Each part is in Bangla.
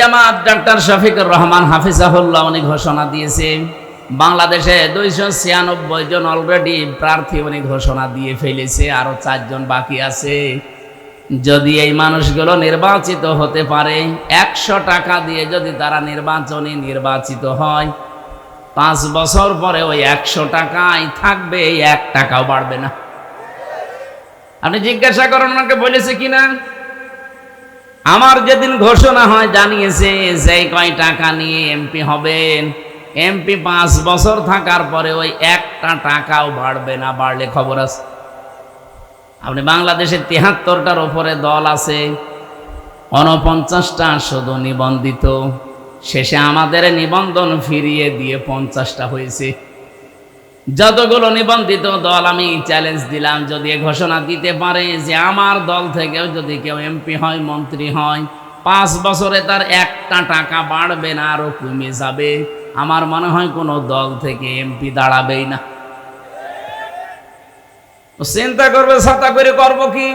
জামাত ডাক্তার রহমান ঘোষণা দিয়েছে, বাংলাদেশে দুইশো ছিয়ানব্বই জন অলরেডি প্রার্থী উনি ঘোষণা দিয়ে ফেলেছে চারজন বাকি আছে। যদি এই মানুষগুলো নির্বাচিত হতে পারে, একশো টাকা দিয়ে যদি তারা নির্বাচনে নির্বাচিত হয়, পাঁচ বছর পরে ওই একশো টাকাই থাকবে এক টাকাও বাড়বে না। আপনি জিজ্ঞাসা করেন, ওনাকে বলেছে কিনা? আমার যেদিন ঘোষণা হয় জানিয়েছে যে কয় টাকা নিয়ে এমপি হবেন এমপি পাঁচ বছর থাকার পরে ওই একটা টাকাও বাড়বে না, বাড়লে খবর আছে? আপনি বাংলাদেশে তিহাত্তরটার ওপরে দল আছে অনপঞ্চাশটা শুধু নিবন্ধিত, শেষে আমাদের নিবন্ধন ফিরিয়ে দিয়ে পঞ্চাশটা হয়েছে। যতগুলো নিবন্ধিত দল আমি চ্যালেঞ্জ দিলাম, যদি ঘোষণা দিতে পারে যে আমার দল থেকেও যদি কেউ এমপি হয়, মন্ত্রী হয়, পাঁচ বছরে তার একটা টাকা বাড়বে না, আরও কমে যাবে। আমার মনে হয় কোনো দল থেকে এমপি দাঁড়াবেই না। চিন্তা করবে, ছাতা করে করব কি?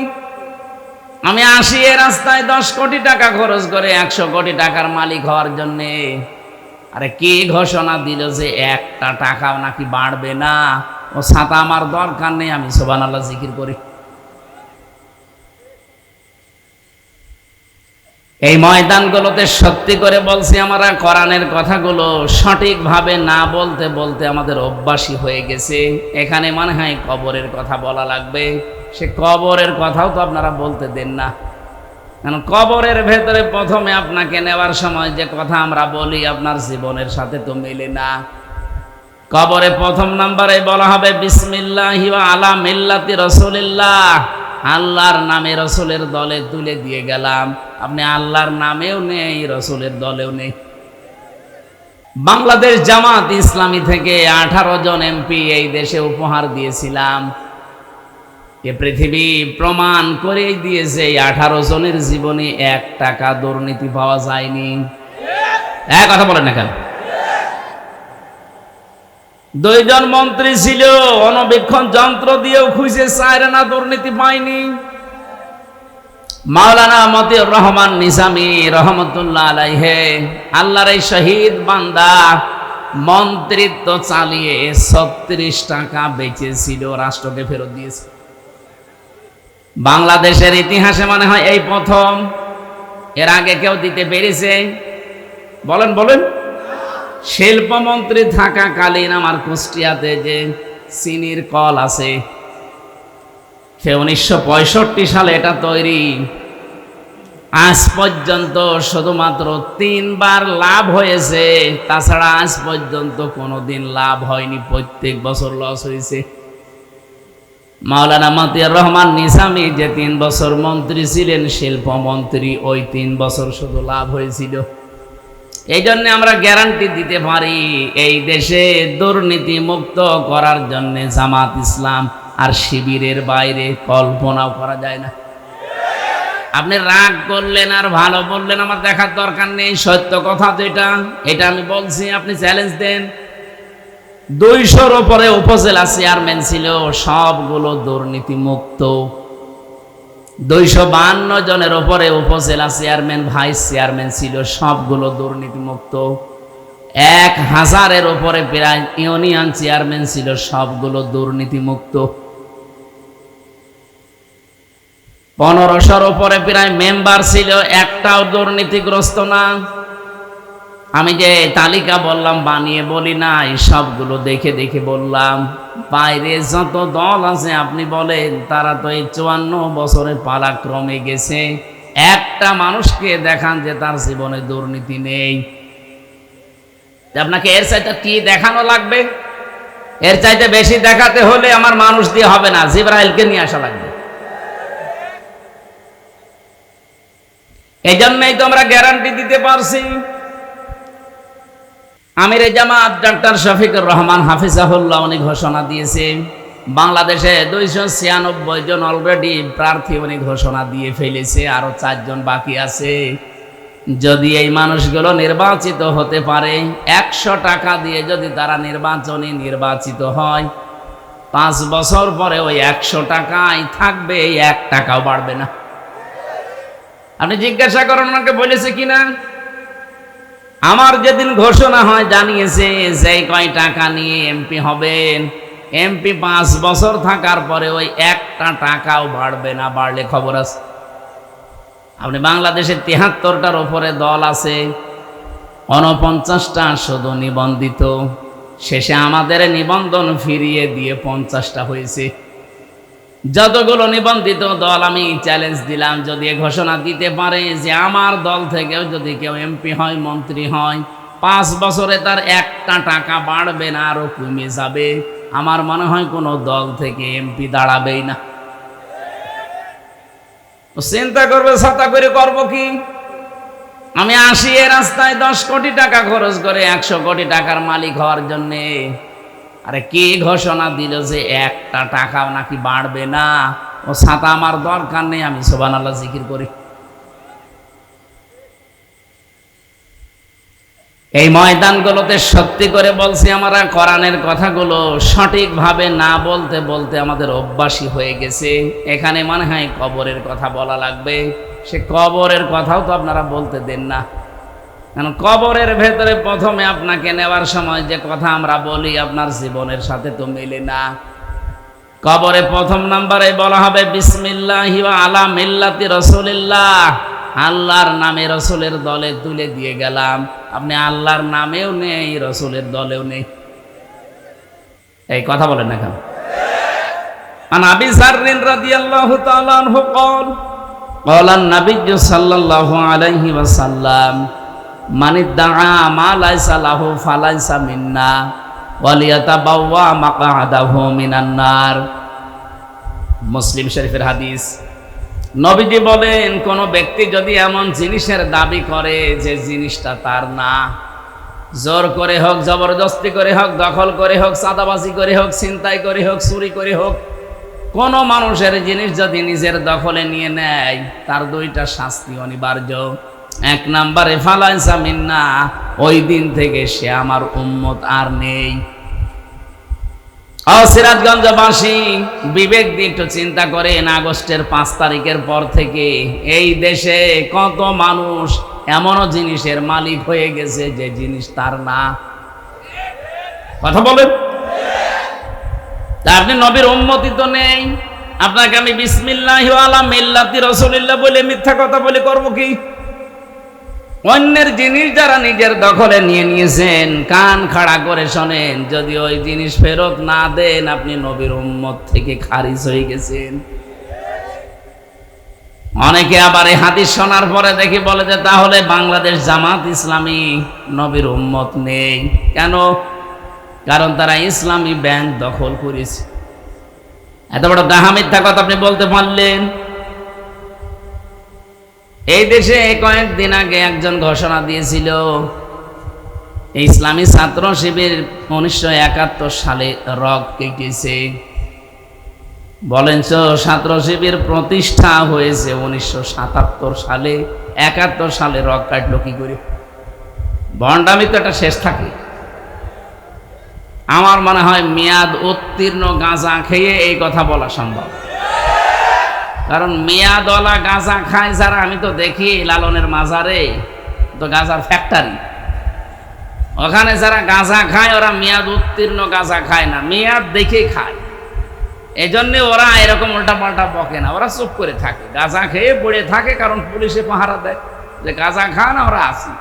আমি আসি এ রাস্তায় দশ কোটি টাকা খরচ করে একশো কোটি টাকার মালিক হওয়ার জন্যে। আরে কে ঘোষণা দিল যে একটা টাকাও নাকি বাড়বে না? ও ছাতা আমার দরকার নেই, আমি সোবান আল্লাহ জিকির করি। এই ময়দানগুলোতে সত্যি করে বলছি আমরা কোরআনের কথাগুলো সঠিকভাবে না বলতে বলতে আমাদের অভ্যাসী হয়ে গেছে। এখানে মনে হয় কবরের কথা বলা লাগবে। সে কবরের কথাও তো আপনারা বলতে দেন না। কারণ কবরের ভেতরে প্রথমে আপনাকে নেওয়ার সময় যে কথা আমরা বলি, আপনার জীবনের সাথে তো মেলে না। কবরে প্রথম নাম্বারে বলা হবে, বিসমিল্লাহি আলা মিল্লাতি রসুলিল্লাহ। আল্লাহর নামে রসুলের দলে তুলে দিয়ে গেলাম। আপনি আল্লাহর নামেও নেই, রসুলের দলেও নেই। বাংলাদেশ জামাত ইসলামী থেকে আঠারো জন এমপি এই দেশে উপহার দিয়েছিলাম। এ পৃথিবী প্রমাণ করেই দিয়েছে আঠারো জনের জীবনে এক টাকা দুর্নীতি পাওয়া যায়নি। এক কথা বলেন না কেন? দুইজন মন্ত্রী ছিল, অনবীক্ষণ যন্ত্র দিয়েও খুঁজে চায় না, দুর্নীতি পায়নি। মাওলানা মতিউর রহমান নিজামি রহমতুল্লাহ আলাইহে, আল্লাহর এই শহীদ বান্দা মন্ত্রিত্ব চালিয়ে ছত্রিশ টাকা বেঁচেছিল, রাষ্ট্রকে ফেরত দিয়েছে। বাংলাদেশের ইতিহাসে মনে হয় এই প্রথম। এর আগে কেউ দিতে পেরেছে। বলেন বলেন। শিল্পমন্ত্রী থাকাকালীন আমার কুষ্টিয়াতে যে চিনির কল আছে, সে উনিশশো পঁয়ষট্টি সালে এটা তৈরি। আজ পর্যন্ত শুধুমাত্র তিনবার লাভ হয়েছে। তাছাড়া আজ পর্যন্ত কোনোদিন লাভ হয়নি। প্রত্যেক বছর লস হয়েছে। মাওলানা মতিয়ার রহমান নিজামী যে তিন বছর মন্ত্রী ছিলেন, শিল্পমন্ত্রী, ওই তিন বছর শুধু লাভ হয়েছিল। এই জন্য আমরা গ্যারান্টি দিতে পারি, এই দেশে দুর্নীতি মুক্ত করার জন্য জামাত ইসলাম আর শিবিরের বাইরে কল্পনাও করা যায় না। আপনি রাগ করলেন আর ভালো বললেন, আমার দেখার দরকার নেই, সত্য কথা তো এটা। এটা আমি বলছি, আপনি চ্যালেঞ্জ দেন। দুইশোর ওপরে উপজেলা চেয়ারম্যান ছিল, সবগুলো দুর্নীতি মুক্ত দুইশো বান্ন জনের ওপরে উপজেলা চেয়ারম্যান, ভাইস চেয়ারম্যান ছিল, সবগুলো দুর্নীতিমুক্ত। এক হাজারের ওপরে প্রায় ইউনিয়ন চেয়ারম্যান ছিল, সবগুলো দুর্নীতিমুক্ত। পনেরোশোর ওপরে প্রায় মেম্বার ছিল, একটাও দুর্নীতিগ্রস্ত না। আমি যে তালিকা বললাম, বানিয়ে বলি না এই সবগুলো দেখে দেখে বললাম, বাইরে যত দল আছে, আপনি বলেন, তারা তো এই চুয়ান্ন বছরের পালাক্রমে গেছে। একটা মানুষকে দেখান যে তার জীবনে দুর্নীতি নেই। আপনাকে এর চাইতে কি দেখানো লাগবে? এর চাইতে বেশি দেখাতে হলে আমার মানুষ দিয়ে হবে না, জিব্রাইলকে নিয়ে আসা লাগবে। এই জন্যই তো আমরা গ্যারান্টি দিতে পারছি। আমির জামাত ডাক্তার শফিকুর রহমান হাফিজাহুল্লাহ উনি ঘোষণা দিয়েছে। বাংলাদেশে দুইশো ছিয়ানব্বই জন অলরেডি প্রার্থী উনি ঘোষণা দিয়ে ফেলেছে আরও চারজন বাকি আছে। যদি এই মানুষগুলো নির্বাচিত হতে পারে, একশো টাকা দিয়ে যদি তারা নির্বাচনে নির্বাচিত হয়, পাঁচ বছর পরে ওই একশো টাকাই থাকবে এক টাকাও বাড়বে না। আপনি জিজ্ঞাসা করেন, ওনাকে বলেছে কিনা? আমার যেদিন ঘোষণা হয় জানিয়েছে যে কয় টাকা নিয়ে এমপি হবেন, এমপি পাঁচ বছর থাকার পরে ওই একটা টাকাও বাড়বে না, বাড়লে খবর আছে? আপনি বাংলাদেশে তিহাত্তরটার ওপরে দল আছে অনপঞ্চাশটা শুধু নিবন্ধিত, শেষে আমাদের নিবন্ধন ফিরিয়ে দিয়ে পঞ্চাশটা হয়েছে। যতগুলো নিবন্ধিত দল আমি চ্যালেঞ্জ দিলাম, যদি ঘোষণা দিতে পারে যে আমার দল থেকেও যদি কেউ এমপি হয়, মন্ত্রী হয়, পাঁচ বছরে তার একটা টাকা বাড়বে না, আরও কমে যাবে। আমার মনে হয় কোনো দল থেকে এমপি দাঁড়াবেই না। চিন্তা করবে, ছাতা করে করব কি? আমি আসি এ রাস্তায় দশ কোটি টাকা খরচ করে একশো কোটি টাকার মালিক হওয়ার জন্যে। আরে কে ঘোষণা দিল যে একটা টাকাও নাকি বাড়বে না? ও ছাতা আমার দরকার নেই, আমি সোবান আল্লাহ জিকির করি। এই ময়দানগুলোতে সত্যি করে বলছি আমরা কোরআনের কথাগুলো সঠিকভাবে না বলতে বলতে আমাদের অভ্যাসী হয়ে গেছে। এখানে মনে হয় কবরের কথা বলা লাগবে। সে কবরের কথাও তো আপনারা বলতে দেন না। কারণ কবরের ভেতরে প্রথমে আপনাকে নেওয়ার সময় যে কথা আমরা বলি আপনার জীবনের সাথে তো মেলে না কবরে প্রথম নাম্বারে বলা হবে বিসমিল্লাহ আলা মিল্লাতি রসুলিল্লাহ আল্লাহর নামে রসুলের দলে তুলে দিয়ে গেলাম আপনি আল্লাহর নামেও নেই রসুলের দলেও নেই এই কথা বলেন না কেন عن ابي ذر رضي الله تعالى عنه قال قال النبي صلى الله عليه وسلم মানে মিনান্নার মুসলিম শরীফের হাদিস, নবীজি বলেন, কোনো ব্যক্তি যদি এমন জিনিসের দাবি করে যে জিনিসটা তার না, জোর করে হোক, জবরদস্তি করে হোক, দখল করে হোক, চাঁদাবাজি করে হোক, ছিনতাই করে হোক, চুরি করে হোক, কোনো মানুষের জিনিস যদি নিজের দখলে নিয়ে নেয়, তার দুইটা শাস্তি অনিবার্য। এক নাম্বারে, ফালাইসা মিন্না, ওই দিন থেকে সে আমার উম্মত আর নেই। সিরাজগঞ্জবাসী, বিবেক দিয়ে একটু চিন্তা করেন, আগস্টের পাঁচ তারিখের পর থেকে এই দেশে কত মানুষ এমনও জিনিসের মালিক হয়ে গেছে যে জিনিস তার না। কথা বলেন। আপনি নবীর উন্মতি তো নেই। আপনাকে আমি বিসমিল্লাহ আলা মিল্লাতি রসুলিল্লাহ বলে মিথ্যা কথা বলে করব কি? অন্যের জিনিস যারা নিজের দখলে নিয়ে নিয়েছেন, কান খাড়া করে শোনেন, যদি ওই জিনিস ফেরত না দেন, আপনি নবীর উম্মত থেকে খারিজ হয়ে গেছেন। অনেকে আবার এই হাদিস শোনার পরে দেখি বলে যে, তাহলে বাংলাদেশ জামাত ইসলামী নবীর উম্মত নেই। কেন? কারণ তারা ইসলামী ব্যাংক দখল করেছে। এত বড় ডাহা মিথ্যা কথা আপনি বলতে পারলেন। এই দেশে কয়েকদিন আগে একজন ঘোষণা দিয়েছিল, ইসলামী ছাত্র শিবির উনিশশো একাত্তর সালে রক কেটেছে। বলেন ছাত্র শিবির প্রতিষ্ঠা হয়েছে উনিশশো সাতাত্তর সালে, একাত্তর সালে রক কাটলো কি করে? বন্ডামি তো একটা শেষ থাকে। আমার মনে হয় মেয়াদ উত্তীর্ণ গাঁজা খেয়ে এই কথা বলা সম্ভব। কারণ মেয়াদওয়ালা গাঁজা খায় যারা, আমি তো দেখি লালনের মাজারে, তো গাঁজার ফ্যাক্টরি ওখানে যারা গাঁজা খায়, ওরা মেয়াদ উত্তীর্ণ গাঁজা খায় না, মেয়াদ দেখে খায়। এই জন্যে ওরা এরকম উল্টা পাল্টা বকে না, ওরা চুপ করে থাকে। গাঁজা খেয়ে পড়ে থাকে, কারণ পুলিশে পাহারা দেয়। যে গাঁজা খান, আমরা আসি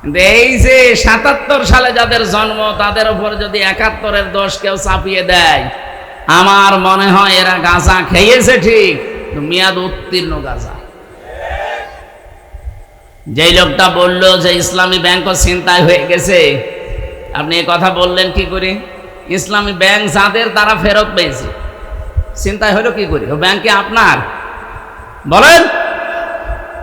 কিন্তু এই যে সাতাত্তর সালে যাদের জন্ম, তাদের উপর যদি একাত্তরের দোষ কেউ চাপিয়ে দেয়, আমার মনে হয় এরা গাঁজা খেয়েছে ঠিক। মেয়াদ উত্তীর্ণ গাঁজা। যেই লোকটা বলল যে, ইসলামী ব্যাংকও চিন্তায় হয়ে গেছে। আপনি এ কথা বললেন কি করে? ইসলামী ব্যাংক যাদের তারা ফেরত পেয়েছে। চিন্তায় হলো কি করে? ও ব্যাংকে আপনার? বলেন।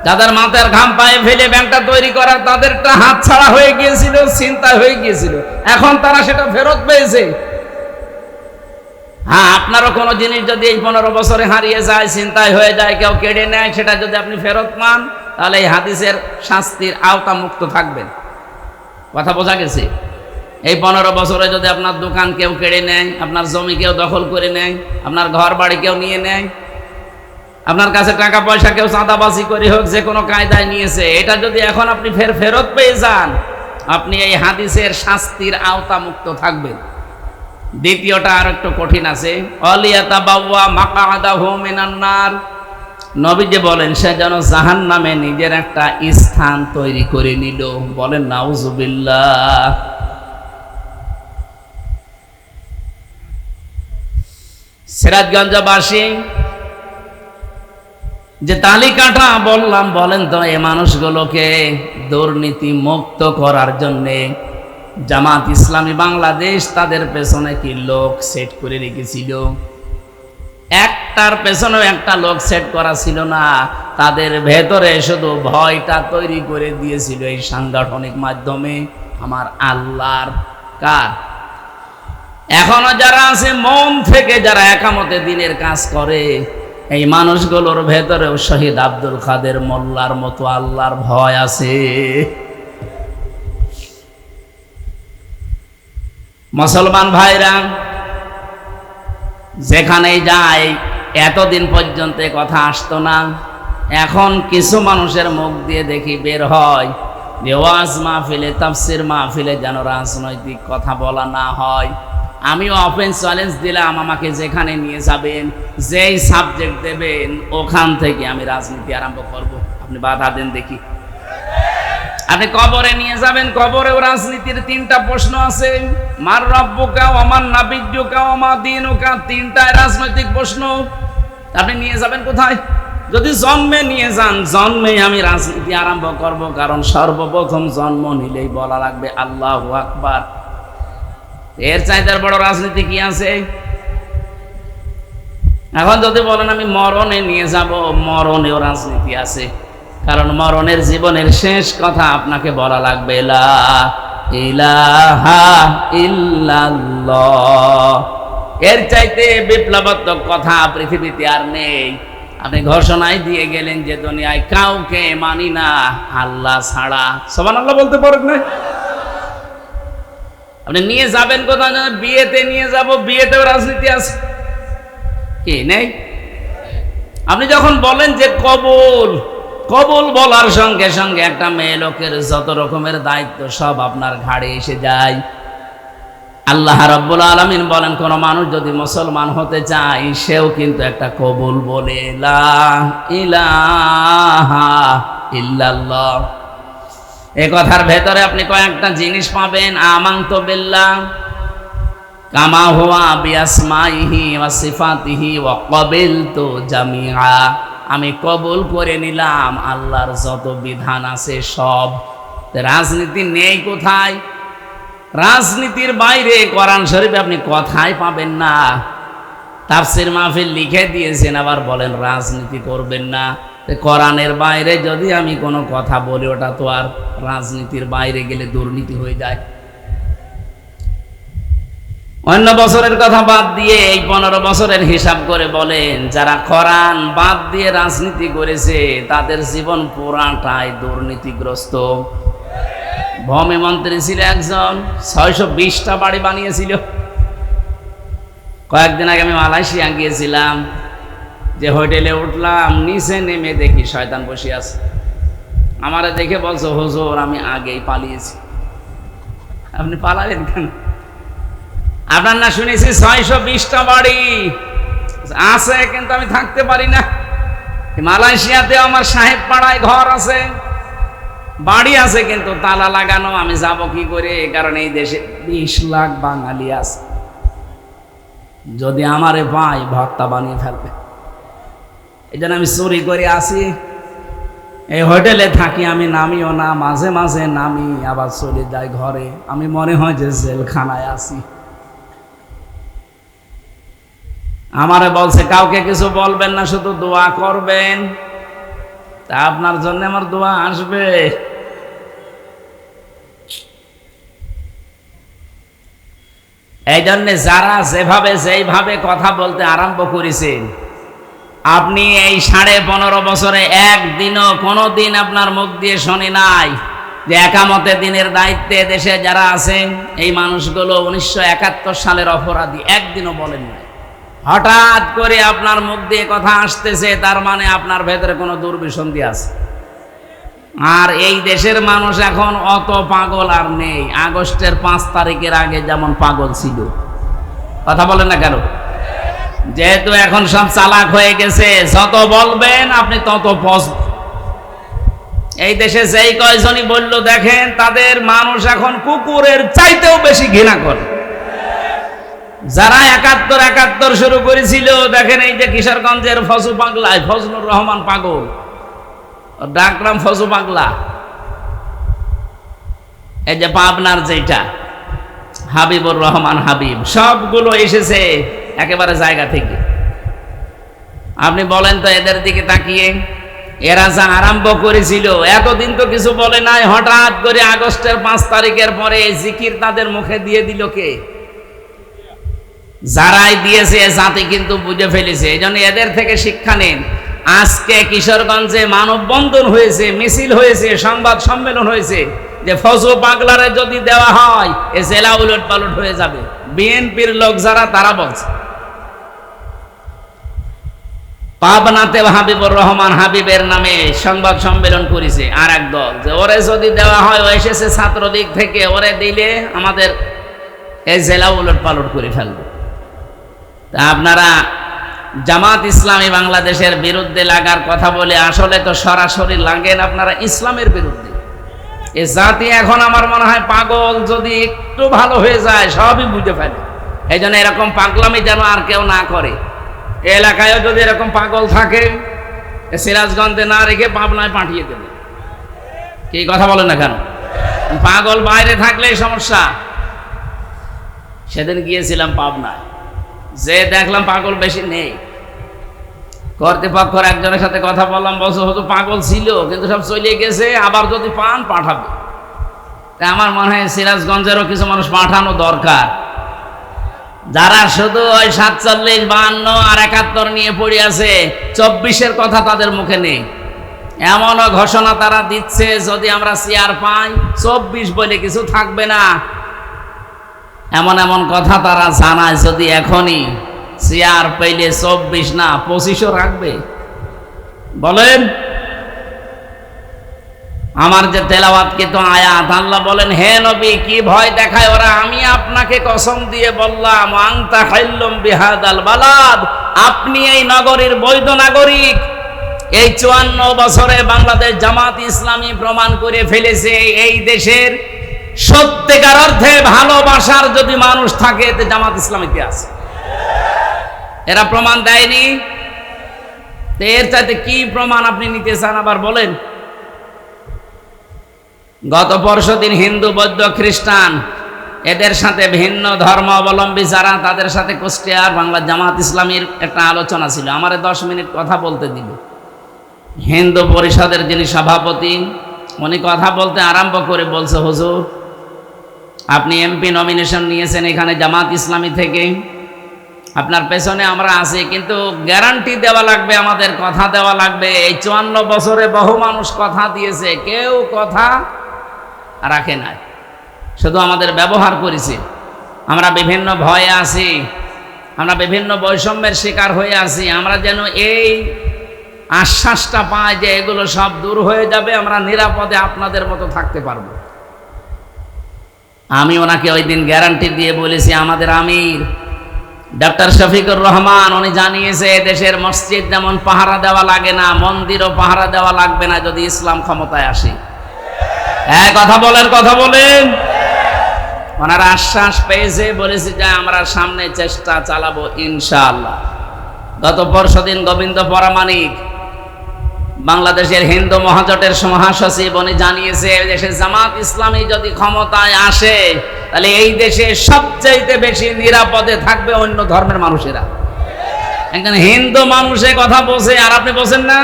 যাদের মাথার ঘাম, পায়ে ফেলে ব্যাংকটা তৈরি করার তাদেরটা হাত ছাড়া হয়ে গিয়েছিল চিন্তা হয়ে গিয়েছিল। এখন তারা সেটা ফেরত পেয়েছে। হ্যাঁ আপনারও কোনো জিনিস যদি এই পনেরো বছরে হারিয়ে যায় চিন্তায় হয়ে যায়, কেউ কেড়ে নেয়, সেটা যদি আপনি ফেরত পান, তাহলে এই হাদিসের শাস্তির আওতা মুক্ত থাকবেন। কথা বোঝা গেছে? এই পনেরো বছরে যদি আপনার দোকান কেউ কেড়ে নেয়, আপনার জমি কেউ দখল করে নেয়, আপনার ঘর বাড়ি কেউ নিয়ে নেয়, আপনার কাছে টাকা পয়সা কেউ চাঁদাবাজি করে হোক, যে কোনো কায়দায় নিয়েছে, এটা যদি এখন আপনি ফের ফেরত পেয়ে যান, আপনি এই হাদিসের শাস্তির আওতা মুক্ত থাকবেন। দ্বিতীয়টা আর একটু কঠিন আছে। অলিয়াতা বাবা মাকাদা হোমেনান্নার নবী যে বলেন, সে যেন জাহান নামে নিজের একটা স্থান তৈরি করে নিল। বলেন, নাউজুবিল্লাহ। সিরাজগঞ্জবাসী, যে তালিকাটা বললাম, বলেন তো এই মানুষগুলোকে দুর্নীতি মুক্ত করার জন্যে জামাত ইসলামী বাংলাদেশ তাদের পেছনে কি লোক সেট করে রেখেছিল? একটার পেছনেও একটা লোক সেট করা ছিল না। তাদের ভেতরে শুধু ভয়টা তৈরি করে দিয়েছিল এই সাংগঠনিক মাধ্যমে। আমার আল্লাহর কার? এখনও যারা আছে, মন থেকে যারা একামতে দিনের কাজ করে, এই মানুষগুলোর ভেতরেও শহীদ আব্দুল কাদের মোল্লার মতো আল্লাহর ভয় আছে। মুসলমান ভাইরা, যেখানেই যায় এতদিন পর্যন্ত কথা আসতো না। এখন কিছু মানুষের মুখ দিয়ে দেখি বের হয়, যে ওয়াজ মাহফিলে, তাফসির মাহফিলে যেন রাজনৈতিক কথা বলা না হয়। আমিও ওপেন চ্যালেঞ্জ দিলাম, আমাকে যেখানে নিয়ে যাবেন, যেই সাবজেক্ট দেবেন, ওখান থেকে আমি রাজনীতি আরম্ভ করব। আপনি বাধা দেন দেখি। আপনি কবরে নিয়ে যাবেন কবরেও রাজনীতির তিনটা প্রশ্ন আছে। মার রব্বুকা আমার নাবিজ্যুকা আমার দিনুকা তিনটায় রাজনৈতিক প্রশ্ন। আপনি নিয়ে যাবেন কোথায়? যদি জন্মে নিয়ে যান, জন্মে আমি রাজনীতি আরম্ভ করব, কারণ সর্বপ্রথম জন্ম নিলেই বলা লাগবে আল্লাহ আকবার। এর চাইদার বড় রাজনীতি কি আছে? এখন যদি বলেন আমি মরণে নিয়ে যাব, মরণেও রাজনীতি আছে। কারণ মরণের জীবনের শেষ কথা আপনাকে বলা লাগবে এর চাইতে বিপ্লবাত্মক কথা পৃথিবীতে আর নেই। আপনি ঘোষণায় দিয়ে গেলেন যে দুনিয়ায় কাউকে মানি না, আল্লাহ ছাড়া। সবান আল্লাহ বলতে পারেন না আপনি নিয়ে যাবেন কোথাও বিয়েতে নিয়ে যাব, বিয়েতেও রাজনীতি আছে। কি, নেই? আপনি যখন বলেন যে কবুল কবুল বলার সঙ্গে সঙ্গে একটা মেয়ে লোকের যত রকমের দায়িত্ব সব আপনার ঘাড়ে এসে যায়। আল্লাহ রব্বুল আলমিন বলেন, কোন মানুষ যদি মুসলমান হতে চায়, সেও কিন্তু একটা কবুল বলে এ কথার ভেতরে আপনি কয়েকটা জিনিস পাবেন, আমান্ত বিল্লাহ কামা হুয়া বিয়াসমাইহি ওয়া সিফাতিহি ওয়া কবিলতু জামিআ। আমি কবুল করে নিলাম আল্লাহর যত বিধান আছে সব। রাজনীতি নেই কোথায়? রাজনীতির বাইরে কোরআন শরীফে আপনি কথাই পাবেন না। তাফসির মাহফিল লিখে দিয়েছেন, আবার বলেন রাজনীতি করবেন না। কোরআনের বাইরে যদি আমি কোনো কথা বলি, ওটা তো আর রাজনীতির বাইরে গেলে দুর্নীতি হয়ে যায়। অন্য বছরের কথা বাদ দিয়ে এই পনেরো বছরের হিসাব করে বলেন, যারা কোরআন বাদ দিয়ে রাজনীতি করেছে, তাদের জীবন পুরাটাই দুর্নীতিগ্রস্ত। ভূমি মন্ত্রী ছিল একজন, ছয়শো বিশটা বাড়ি বানিয়েছিল। কয়েকদিন আগে আমি মালয়েশিয়া গিয়েছিলাম, যে হোটেলে উঠলাম, নিচে নেমে দেখি শয়তান বসে আছে। আমারে দেখে বলছো, হুজুর, আমি আগেই পালিয়েছি। আপনি পালালেন কেন? আপনার না শুনেছি ছয়শো বিশটা বাড়ি। আছে, কিন্তু আমি থাকতে পারি না। মালয়েশিয়াতে আমার সাহেব পাড়ায় ঘর আছে। বাড়ি আছে, কিন্তু তালা লাগানো, আমি যাব কি করে? কারণ এই দেশে বিশ লাখ বাঙালি আছে। যদি আমারে পাই ভর্তা বানিয়ে ফেলবে। এই জন্য আমি চুরি করে আসি। এই হোটেলে থাকি, আমি নামিও না, মাঝে মাঝে নামি, আবার চলে যাই ঘরে। আমি মনে হয় যে জেলখানায় আসি আমারে বলছে, কাউকে কিছু বলবেন না, শুধু দোয়া করবেন। তা আপনার জন্য আমার দোয়া আসবে। এই জন্য যারা যেভাবে যেইভাবে কথা বলতে আরম্ভ করেছেন আপনি এই সাড়ে পনেরো বছরে একদিনও কোনো দিন আপনার মুখ দিয়ে শুনি নাই যে একামতে দিনের দায়িত্বে দেশে যারা আছেন, এই মানুষগুলো উনিশশো একাত্তর সালের অপরাধী, একদিনও বলেন নাই। হঠাৎ করে আপনার মুখ দিয়ে কথা আসতেছে, তার মানে আপনার ভেতরে কোনো দুর্বিসন্ধি আছে। আর এই দেশের মানুষ এখন অত পাগল আর নেই। আগস্টের পাঁচ তারিখের আগে যেমন পাগল ছিল। কথা বলেন না কেন? যেহেতু এখন সব চালাক হয়ে গেছে, যত বলবেন আপনি তত পস এই দেশে যেই কয়জনই বলল, দেখেন তাদের মানুষ এখন কুকুরের চাইতেও বেশি ঘৃণা করে। যারা একাত্তর একাত্তর শুরু করেছিল, দেখেন এই যে কিশোরগঞ্জের ফজু পাগলায় ফজলুর রহমান পাগল। ডাকরাম ফজু পাগলা। এই যে পাবনার যেটা হাবিবুর রহমান হাবিব, সবগুলো এসেছে একেবারে জায়গা থেকে। আপনি বলেন তো এদের দিকে তাকিয়ে, এরা যা আরম্ভ করেছিল, এতদিন তো কিছু বলে নাই, হঠাৎ করে আগস্টের পাঁচ তারিখের পরে জিকির তাদের মুখে দিয়ে দিল কে? যারাই দিয়েছে জাতি কিন্তু বুঝে ফেলেছে। এই জন্য এদের থেকে শিক্ষা নেন। আজকে কিশোরগঞ্জে মানববন্ধন হয়েছে, মিছিল হয়েছে, সংবাদ সম্মেলন হয়েছে যে ফজু পাগলারে যদি দেওয়া হয়, এ জেলা উলট পালট হয়ে যাবে। বিএনপির লোক যারা, তারা বলছে। পাবনাতে হাবিবুর রহমান হাবিবের নামে সংবাদ সম্মেলন করেছে আর এক দল যে ওরে যদি দেওয়া হয়, ও এসেছে ছাত্রদিক থেকে, ওরে দিলে আমাদের এই জেলা উলট পালট করে ফেলবে। তা আপনারা জামাত ইসলামী বাংলাদেশের বিরুদ্ধে লাগার কথা বলে আসলে তো সরাসরি লাগেন আপনারা ইসলামের বিরুদ্ধে। এ জাতি এখন আমার মনে হয় পাগল, যদি একটু ভালো হয়ে যায় সবই বুঝে ফেলে। এই জন্য এরকম পাগলামি যেন আর কেউ না করে। এলাকায়ও যদি এরকম পাগল থাকে সিরাজগঞ্জে না রেখে পাবনায় পাঠিয়ে দেবে। কি কথা বলেন না কেন? পাগল বাইরে থাকলেই সমস্যা। সেদিন গিয়েছিলাম পাবনায়। যে দেখলাম পাগল বেশি নেই। কর্তৃপক্ষর একজনের সাথে কথা বললাম, বলছে হয়তো পাগল ছিল, কিন্তু সব চলে গেছে, আবার যদি পান, পাঠাবে। তা আমার মনে হয় সিরাজগঞ্জেরও কিছু মানুষ পাঠানো দরকার। যারা শুধু ওই সাতচল্লিশ বাহান্ন আর একাত্তর নিয়ে পড়ে আছে, চব্বিশের কথা তাদের মুখে নেই। এমনও ঘোষণা তারা দিচ্ছে, যদি আমরা চেয়ার পাই, চব্বিশ বলে কিছু থাকবে না। এমন এমন কথা তারা জানায় যদি এখনই চেয়ার পেলে চব্বিশ না পঁচিশও রাখবে। বলেন, আমার যে তেলাওয়াত কিন্তু আয়াত? আল্লাহ বলেন, হে নবী, কি ভয় দেখায় ওরা? আমি আপনাকে কসম দিয়ে বললাম আংতা খাইল্লম বিহাদাল বালাদ। আপনি এই নগরীর বৈধ নাগরিক। এই চুয়ান্ন বছরে বাংলাদেশ জামাত ইসলামী প্রমাণ করে ফেলেছে, এই দেশের সত্যিকার অর্থে ভালোবাসার যদি মানুষ থাকে, এতে জামাত ইসলামীতে আছে এরা প্রমাণ দেয়নি। এর চাইতে কি প্রমাণ আপনি নিতে চান আবার বলেন। গত পরশু দিন হিন্দু, বৌদ্ধ, খ্রিস্টান, এদের সাথে ভিন্ন ধর্ম অবলম্বী যারা, তাদের সাথে কুষ্টিয়ার বাংলা জামাত ইসলামীর একটা আলোচনা ছিল। আমারে দশ মিনিট কথা বলতে দিল হিন্দু পরিষদের যিনি সভাপতি, উনি কথা বলতে আরম্ভ করে বলছে, হুজুর আপনি এমপি নমিনেশন নিয়েছেন এখানে জামাত ইসলামী থেকে। আপনার পেছনে আমরা আছি, কিন্তু গ্যারান্টি দেওয়া লাগবে, আমাদের কথা দেওয়া লাগবে। এই চুয়ান্ন বছরে বহু মানুষ কথা দিয়েছে, কেউ কথা রাখে নাই। শুধু আমাদের ব্যবহার করেছে। আমরা বিভিন্ন ভয়ে আছি, আমরা বিভিন্ন বৈষম্যের শিকার হয়ে আছি। আমরা যেন এই আশ্বাসটা পাই যে এগুলো সব দূর হয়ে যাবে, আমরা নিরাপদে আপনাদের মতো থাকতে পারব। আমি ওনাকে ওই দিন গ্যারান্টি দিয়ে বলেছি, আমাদের আমির, ডাক্তার শফিকুর রহমান, উনি জানিয়েছে, দেশের মসজিদ যেমন পাহারা দেওয়া লাগে না, মন্দিরও পাহারা দেওয়া লাগবে না যদি ইসলাম ক্ষমতায় আসে। হ্যাঁ কথা বলেন কথা বলেন। ওনারা আশ্বাস পেয়েছে, বলেছে যে আমরা সামনে চেষ্টা চালাবো ইনশাআল্লাহ। গত পরশু দিন গোবিন্দ পরামানিক বাংলাদেশের হিন্দু মহাজোটের মহাসচিব উনি জানিয়েছে দেশে জামাত ইসলামী যদি ক্ষমতায় আসে, তাহলে এই দেশে সবচাইতে বেশি নিরাপদে থাকবে অন্য ধর্মের মানুষেরা। একজন হিন্দু মানুষে কথা বলছে, আর আপনি বলছেন না?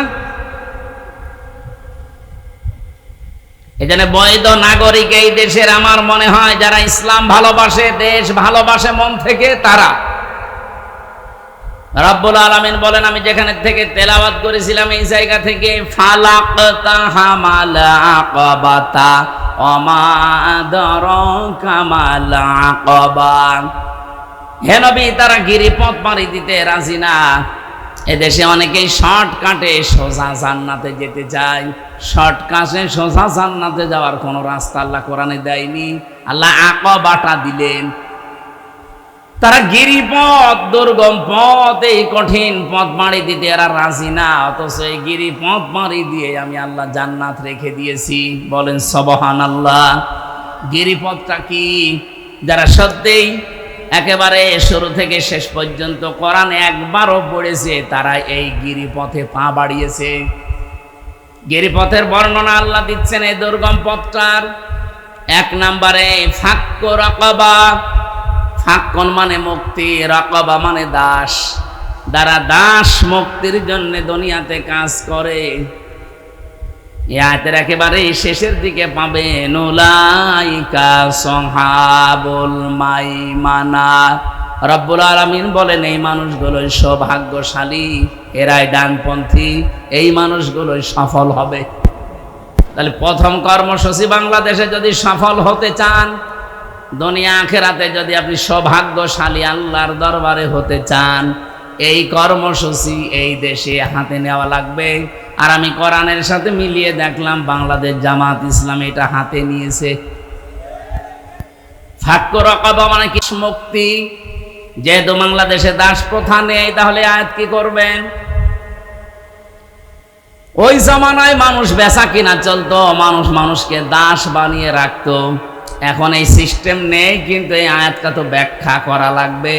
এখানে বৈধ নাগরিক এই দেশের, আমার মনে হয়, যারা ইসলাম ভালোবাসে, দেশ ভালোবাসে মন থেকে তারা। রব্বুল আলমিন বলেন, আমি যেখানে থেকে তেলাওয়াত করেছিলাম, এই জায়গা থেকে ফালাক হামাল আকবাতা অমা দর কামাল আকবা। হে নবী, তারা গিরিপথ পাড়ি দিতে রাজি না। এদেশে অনেকেই শর্টকাটে সোজা জান্নাতে যেতে চায়। শর্টকাটে সোজা জান্নাতে যাওয়ার কোনো রাস্তা আল্লাহ কোরআনে দেয়নি। আল্লাহ বাটা দিলেন। তারা গিরিপথ, দুর্গম পথ, এই কঠিন পথ মারি দিতে এরা রাজি না। অথচ এই গিরিপথ মারি দিয়ে আমি আল্লাহ জান্নাত রেখে দিয়েছি। বলেন সবহান আল্লাহ গিরিপথটা কি? যারা সত্যিই একেবারে শুরু থেকে শেষ পর্যন্ত কোরআন একবারও পড়েছে, তারা এই গিরিপথে পা বাড়িয়েছে। গিরিপথের বর্ণনা আল্লাহ দিচ্ছেন এই দুর্গম পথটার। এক নম্বরে, ফাক্ক রকবা। ফাক্কন মানে মুক্তি, রকবা মানে দাস। যারা দাস মুক্তির জন্য দুনিয়াতে কাজ করে ইয়াতের একেবারে শেষের দিকে পাবে, নুলাইকা সহাবুল মাইমানা। রব্বুল আলমিন বলেন, এই মানুষগুলোই সৌভাগ্যশালী, এরাই ডানপন্থী, এই মানুষগুলোই সফল হবে। তাহলে প্রথম কর্মসূচি বাংলাদেশে যদি সফল হতে চান দুনিয়া আখেরাতে যদি আপনি সৌভাগ্যশালী আল্লাহর দরবারে হতে চান, এই কর্মসূচি এই দেশে হাতে নেওয়া লাগবে। আর আমি কোরআনের সাথে মিলিয়ে দেখলাম বাংলাদেশ জামাত ইসলাম এটা হাতে নিয়েছে। ফাক্য রকাবা মানে কি? মুক্তি। যেহেতু বাংলাদেশে দাস প্রথা নেই, তাহলে আয়াত কি করবেন? ওই জামানায় মানুষ বেচা কিনা চলতো, মানুষ মানুষকে দাস বানিয়ে রাখতো। এখন এই সিস্টেম নেই, কিন্তু এই আয়াতটা তো ব্যাখ্যা করা লাগবে।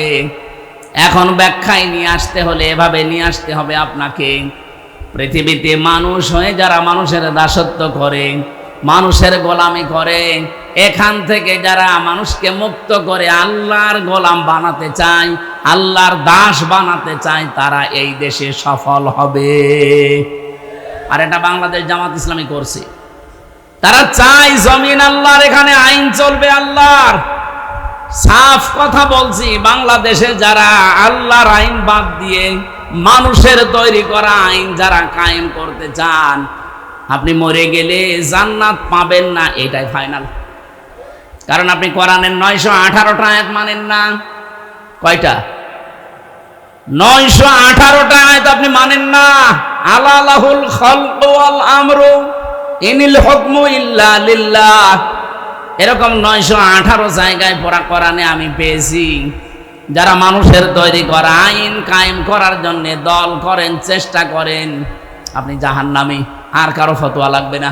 এখন ব্যাখ্যায় নিয়ে আসতে হলে এভাবে নিয়ে আসতে হবে আপনাকে। পৃথিবীতে মানুষ হয়ে যারা মানুষের দাসত্ব করে, মানুষের গোলামি করে, এখান থেকে যারা মানুষকে মুক্ত করে আল্লাহর গোলাম বানাতে চায়, আল্লাহর দাস বানাতে চায়, তারা এই দেশে সফল হবে। আর এটা বাংলাদেশ জামাত ইসলামী করছে। তারা চায় জমিন আল্লাহর, এখানে আইন চলবে আল্লাহর। সাফ কথা বলছি, বাংলাদেশে যারা আল্লাহর আইন বাদ দিয়ে মানুষের তৈরি করা আইন যারা কায়েম করতে চান, আপনি মরে গেলে জান্নাত পাবেন না, এটাই ফাইনাল কারণ আপনি কোরআনের নয়শো আঠারোটা আয়াত মানেন না। কয়টা? নয়শো আঠারোটা আয়াত আপনি মানেন না। আলালাহুল খলক আমরু। ইনিল হকমু ইল্লা লিল্লাহ। এরকম নয়শো আঠারো জায়গায় পড়া করানে আমি পেয়েছি। যারা মানুষের তৈরি করা আইন কায়েম করার জন্যে দল করেন, চেষ্টা করেন, আপনি জাহান নামে আর কারও ফতোয়া লাগবে না।